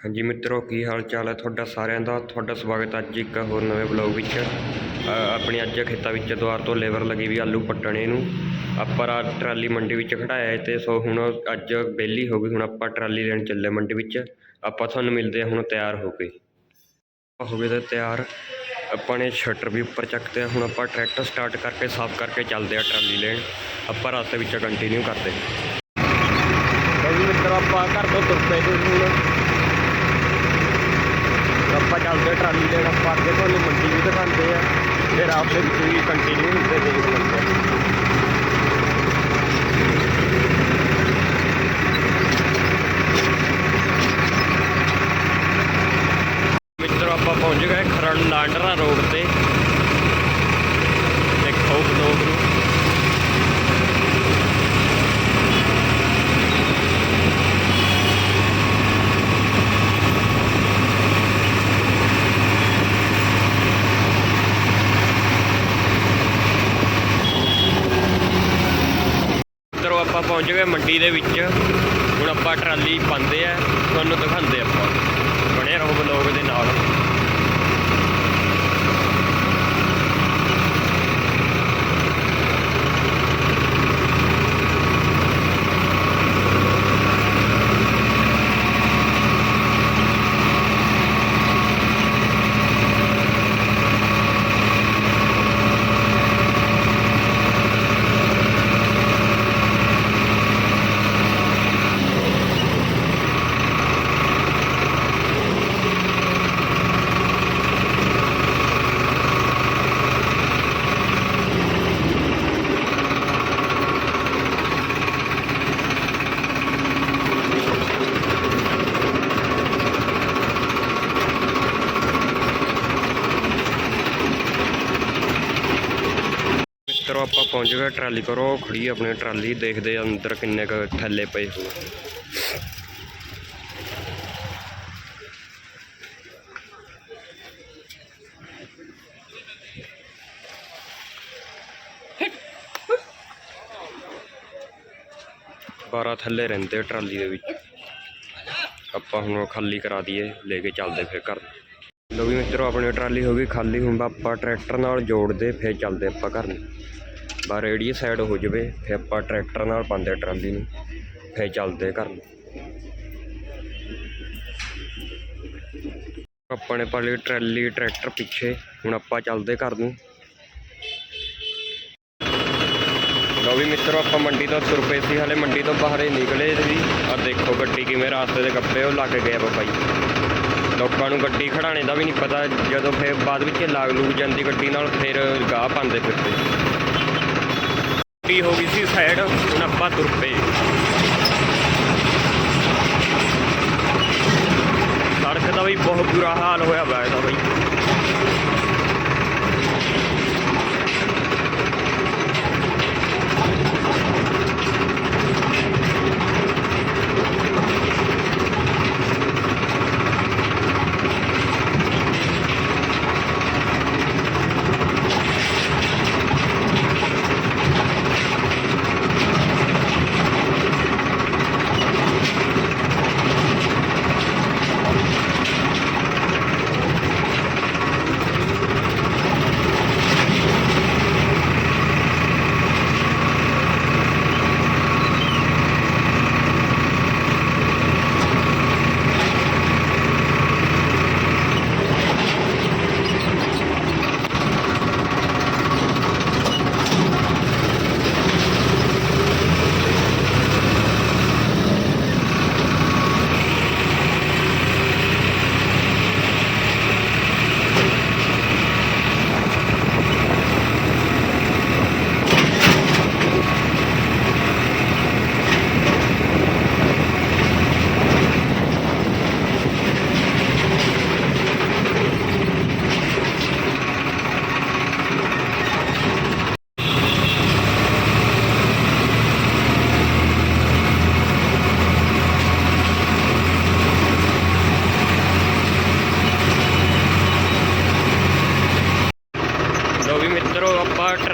ਹਾਂਜੀ ਮਿੱਤਰੋ, ਕੀ ਹਾਲ ਚਾਲ ਹੈ ਤੁਹਾਡਾ ਸਾਰਿਆਂ ਦਾ? ਤੁਹਾਡਾ ਸਵਾਗਤ ਅੱਜ ਇੱਕ ਹੋਰ ਨਵੇਂ ਬਲੌਗ ਵਿੱਚ। ਆਪਣੇ ਅੱਜ ਖੇਤਾਂ ਵਿੱਚ ਦੁਆਰ ਤੋਂ ਲੇਬਰ ਲੱਗੀ ਵੀ ਆਲੂ ਪੱਟਣੇ ਨੂੰ। ਆਪਾਂ ਰਾਤ ਟਰਾਲੀ ਮੰਡੀ ਵਿੱਚ ਖੜਾਇਆ ਹੈ ਤੇ ਸੋ ਹੁਣ ਅੱਜ ਬੇਲੀ ਹੋ ਗਈ, ਹੁਣ ਆਪਾਂ ਟਰਾਲੀ ਲੈਣ ਚੱਲੇ ਮੰਡੀ ਵਿੱਚ। ਆਪਾਂ ਤੁਹਾਨੂੰ ਮਿਲਦੇ ਹਾਂ ਹੁਣ ਤਿਆਰ ਹੋ ਗਏ ਹੋ ਗਏ ਤਾਂ ਤਿਆਰ। ਆਪਾਂ ਨੇ ਸ਼ਟਰ ਵੀ ਉੱਪਰ ਚੱਕਤੇ ਆ, ਹੁਣ ਆਪਾਂ ਟਰੈਕਟਰ ਸਟਾਰਟ ਕਰਕੇ, ਸਾਫ਼ ਕਰਕੇ ਚੱਲਦੇ ਆ ਟਰਾਲੀ ਲੈਣ। ਆਪਾਂ ਰਸਤੇ ਵਿੱਚ ਕੰਟੀਨਿਊ ਕਰਦੇ ਕਈ ਮਿੱਤਰ, ਆਪਾਂ ਘਰ ਤੋਂ ਤੁਰ ਪਏ ਹੁਣ। ਆਪਾਂ ਚੱਲਦੇ ਟਰਾਲੀ ਦੇ ਆਪਾਂ ਅੱਗੇ ਤੁਹਾਨੂੰ ਮੰਡੀ ਵੀ ਦਿਖਾਉਂਦੇ ਆ। ਫਿਰ ਆਪਦੇ ਵਿੱਚ ਵੀ ਕੰਟੀਨਿਊ ਹੁੰਦੇ ਦੇਖ ਲੈਂਦੇ ਆ ਮਿੱਤਰੋ ਆਪਾਂ ਪਹੁੰਚ ਗਏ ਖਰੜ ਲਾਂਡਰਾ ਰੋਡ ਤੇ ਦੇਖੋ ਬਲੌਗ ਨੂੰ ਮਿੱਤਰੋ ਆਪਾਂ ਪਹੁੰਚ ਗਏ ਮੰਡੀ ਦੇ ਵਿੱਚ। ਹੁਣ ਆਪਾਂ ਟਰਾਲੀ ਪਾਉਂਦੇ ਆ, ਤੁਹਾਨੂੰ ਦਿਖਾਉਂਦੇ ਆਪਾਂ। ਬਣੇ ਰਹੋ ਬਲੌਗ ਦੇ ਨਾਲ। ਮਿੱਤਰੋ, ਆਪਾਂ ਪਹੁੰਚ ਗਏ ਟਰਾਲੀ ਕਰੋ ਖੜੀ ਆ ਆਪਣੀ ਟਰਾਲੀ, ਦੇਖਦੇ ਅੰਦਰ ਕਿੰਨੇ ਕ ਥੱਲੇ ਪਏ ਹੋਏ ਬਾਰਾਂ ਥੱਲੇ ਰਹਿੰਦੇ ਟਰਾਲੀ ਦੇ ਵਿੱਚ। ਆਪਾਂ ਹੁਣ ਖਾਲੀ ਕਰਾ ਦਈਏ, ਲੈ ਕੇ ਚੱਲਦੇ ਫਿਰ ਘਰ। ਲੋ ਵੀ ਮਿੱਤਰੋ, ਆਪਣੀ ਟਰਾਲੀ ਹੋ ਗਈ ਖਾਲੀ, ਹੁਣ ਆਪਾਂ ਟਰੈਕਟਰ ਨਾਲ ਜੋੜਦੇ, ਫਿਰ ਚੱਲਦੇ ਆਪਾਂ ਘਰ ਨੂੰ। ਬਾਹਰ ਏੜੀਏ ਸਾਈਡ ਹੋ ਜਾਵੇ, ਫਿਰ ਆਪਾਂ ਟਰੈਕਟਰ ਨਾਲ ਪਾਉਂਦੇ ਟਰਾਲੀ ਨੂੰ, ਫਿਰ ਚੱਲਦੇ ਘਰ ਨੂੰ। ਆਪਣੇ ਨੇ ਟਰਾਲੀ, ਟਰੈਕਟਰ ਪਿੱਛੇ, ਹੁਣ ਆਪਾਂ ਚੱਲਦੇ ਘਰ ਨੂੰ। ਲੋ ਵੀ ਮਿੱਤਰੋ, ਆਪਾਂ ਮੰਡੀ ਤੋਂ ਤੁਰ ਪਏ ਸੀ, ਹਲੇ ਮੰਡੀ ਤੋਂ ਬਾਹਰ ਹੀ ਨਿਕਲੇ ਸੀ। ਆ ਦੇਖੋ ਗੱਡੀ ਕਿਵੇਂ ਰਾਸਤੇ ਦੇ ਕੱਪੇ ਉਹ ਲੱਗ ਗਏ ਆ ਬਾਬਾ ਲੋਕਾਂ ਨੂੰ ਗੱਡੀ ਖੜਾਣੇ ਦਾ ਵੀ ਨਹੀਂ ਪਤਾ, ਜਦੋਂ ਫਿਰ ਬਾਅਦ ਵਿੱਚ ਲਾਗ ਲੂਗ ਜਾਂਦੀ ਗੱਡੀ ਨਾਲ, ਫਿਰ ਗਾਹ ਪਾਉਂਦੇ ਫਿਰਦੇ। ਗੱਡੀ ਹੋ ਗਈ ਸੀ ਸਾਈਡ ਹੁਣ ਆਪਾਂ ਤੁਰ ਪਏ ਸੜਕ ਦਾ ਵੀ ਬਹੁਤ ਬੁਰਾ ਹਾਲ ਹੋਇਆ ਪਿਆ ਇਹਦਾ ਬਈ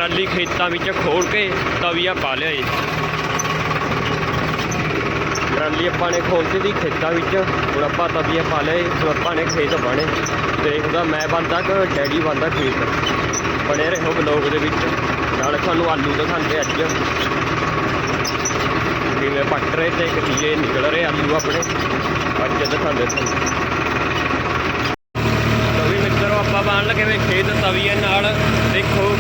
ਟਰਾਲੀ ਖੇਤਾਂ ਵਿੱਚ ਖੋਲ ਕੇ ਤਵੀਆ ਪਾ ਲਿਆ ਏ ਟਰਾਲੀ ਆਪਾਂ ਨੇ ਖੋਲਤੀ ਦੀ ਖੇਤਾਂ ਵਿੱਚ। ਹੁਣ ਆਪਾਂ ਤਵੀਆ ਪਾ ਲਿਆ ਏ ਹੁਣ ਆਪਾਂ ਨੇ ਖੇਤ ਬਾਣੇ। ਦੇਖਦਾ ਮੈਂ ਬੰਦਾ ਕਿ ਡੈਡੀ ਬੰਦਾ ਖੇਤ। ਬਣੇ ਰਹੋ ਬਲੌਗ ਦੇ ਵਿੱਚ। ਨਾਲ ਤੁਹਾਨੂੰ ਆਲੂ ਦਿਖਾਉਂਦੇ ਅੱਜ। ਕਿਵੇਂ ਪੱਟ ਰਹੇ ਤੇ ਕਿੱਥੇ ਨਿਕਲ ਰਹੇ ਆਲੂ ਆਪਣੇ। ਅੱਜ ਦਿਖਾਉਂਦੇ ਤੁਹਾਨੂੰ। ਤਵੀ ਮਿੱਤਰੋ, ਆਪਾਂ ਬਾਣ ਲਗੇ ਵੇ ਖੇਤ ਤਵੀਆਂ ਨਾਲ। ਦੇਖੋ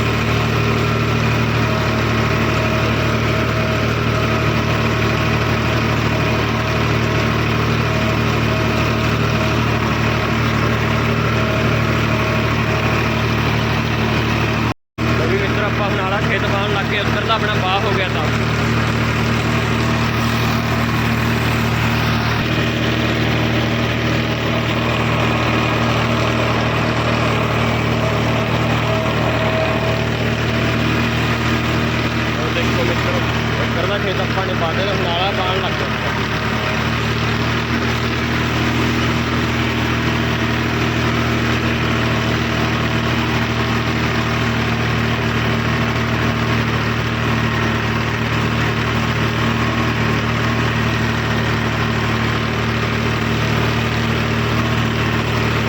ਤਵੀ ਮਿੱਤਰ ਆਪਾਂ ਬਨਾਲਾ ਖੇਤ ਬਾਣ ਲੱਗ ਕੇ ਉੱਧਰ ਦਾ ਆਪਣਾ ਬਾਹ ਹੋ ਗਿਆ ਤਾਂ ਦੇਖੋ ਮਿੱਤਰੋ ਉੱਧਰ ਦਾ ਖੇਤ ਆਪਾਂ ਨੇ ਬਾਦੇ ਦਾ ਬਨਾਲਾ ਬਾਣ ਲੱਗ ਗਿਆ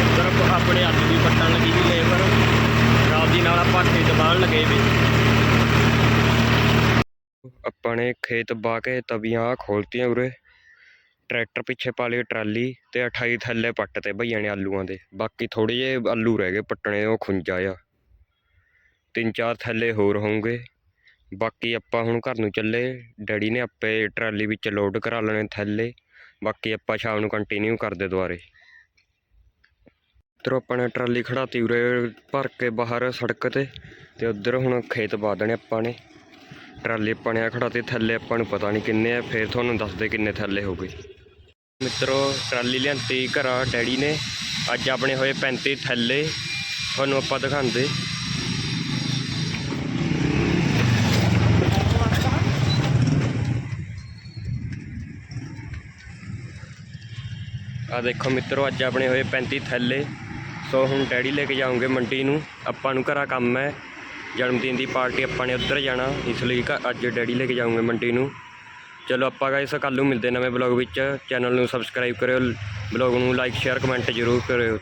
ਇੱਧਰ ਆਪਣੇ ਆਲੂ ਵੀ ਪੱਟਣ ਲੱਗੀ ਵੀ ਲੇਬਰ ਨਾਲ ਦੀ ਨਾਲ ਆਪਾਂ ਖੇਤ ਬਾਣ ਲਗੇ ਵੀ ਆਪਾਂ ਨੇ ਖੇਤ ਬਾ ਕੇ ਤਵੀਆਂ ਖੋਲਤੀਆਂ ਉਰੇ। ਟਰੈਕਟਰ ਪਿੱਛੇ ਪਾ ਲਈ ਟਰਾਲੀ ਤੇ 28 ਥੱਲੇ ਪੱਟ ਤੇ ਭਈਆਂ ਨੇ ਆਲੂਆਂ ਦੇ। ਬਾਕੀ ਥੋੜੇ ਜਿਹੇ ਆਲੂ ਰਹਿ ਗਏ ਪੱਟਣੇ, ਉਹ ਖੁੰਜਾ ਆ। ਤਿੰਨ ਚਾਰ ਥੱਲੇ ਹੋਰ ਹੋਣਗੇ। ਬਾਕੀ ਆਪਾਂ ਹੁਣ ਘਰ ਨੂੰ ਚੱਲੇ। ਡੈਡੀ ਨੇ ਆਪੇ ਟਰਾਲੀ ਵਿੱਚ ਲੋਡ ਕਰਾ ਲੈਣੇ ਥੱਲੇ। ਬਾਕੀ ਆਪਾਂ ਸ਼ਾਮ ਨੂੰ ਕੰਟੀਨਿਊ ਕਰਦੇ ਦੁਆਰੇ ਇੱਧਰ ਆਪਾਂ ਨੇ ਟਰਾਲੀ ਖੜਾਤੀ ਉਰੇ, ਭਰ ਕੇ ਬਾਹਰ ਸੜਕ ਤੇ। ਤੇ ਉੱਧਰ ਹੁਣ ਖੇਤ ਪਾ ਦੇਣੇ ਆਪਾਂ ਨੇ। ਟਰਾਲੀ ਆਪਾਂ ਨੇ ਆਹ ਖੜਾਤੀ ਥੱਲੇ ਆਪਾਂ ਨੂੰ ਪਤਾ ਨਹੀਂ ਕਿੰਨੇ ਆ, ਫੇਰ ਤੁਹਾਨੂੰ ਦੱਸਦੇ ਕਿੰਨੇ ਥੱਲੇ ਹੋ ਗਏ। ਮਿੱਤਰੋ, ਟਰਾਲੀ ਲਿਆਂਤੀ ਘਰਾਂ ਡੈਡੀ ਨੇ। ਅੱਜ ਆਪਣੇ ਹੋਏ 35 ਥੱਲੇ, ਤੁਹਾਨੂੰ ਆਪਾਂ ਦਿਖਾਉਂਦੇ। ਆ ਦੇਖੋ ਮਿੱਤਰੋ, ਅੱਜ ਆਪਣੇ ਹੋਏ 35 ਥੱਲੇ। ਸੋ ਹੁਣ ਡੈਡੀ ਲੈ ਕੇ ਜਾਉਂਗੇ ਮੰਡੀ ਨੂੰ। ਆਪਾਂ ਨੂੰ ਘਰਾਂ ਕੰਮ ਹੈ। ਜਨਮ ਦਿਨ ਦੀ ਪਾਰਟੀ ਆਪਾਂ ਨੇ ਉੱਧਰ ਜਾਣਾ, ਇਸ ਲਈ ਘ- ਅੱਜ ਡੈਡੀ ਲੈ ਕੇ ਜਾਉਂਗੇ ਮੰਡੀ ਨੂੰ। ਚਲੋ ਆਪਾਂ ਗਾਇਸ ਕੱਲ੍ਹ ਨੂੰ ਮਿਲਦੇ ਨਵੇਂ ਬਲੌਗ ਵਿੱਚ। ਚੈਨਲ ਨੂੰ ਸਬਸਕ੍ਰਾਈਬ ਕਰਿਓ ਬਲੌਗ ਨੂੰ ਲਾਈਕ ਸ਼ੇਅਰ ਕਮੈਂਟ ਜ਼ਰੂਰ ਕਰਿਓ।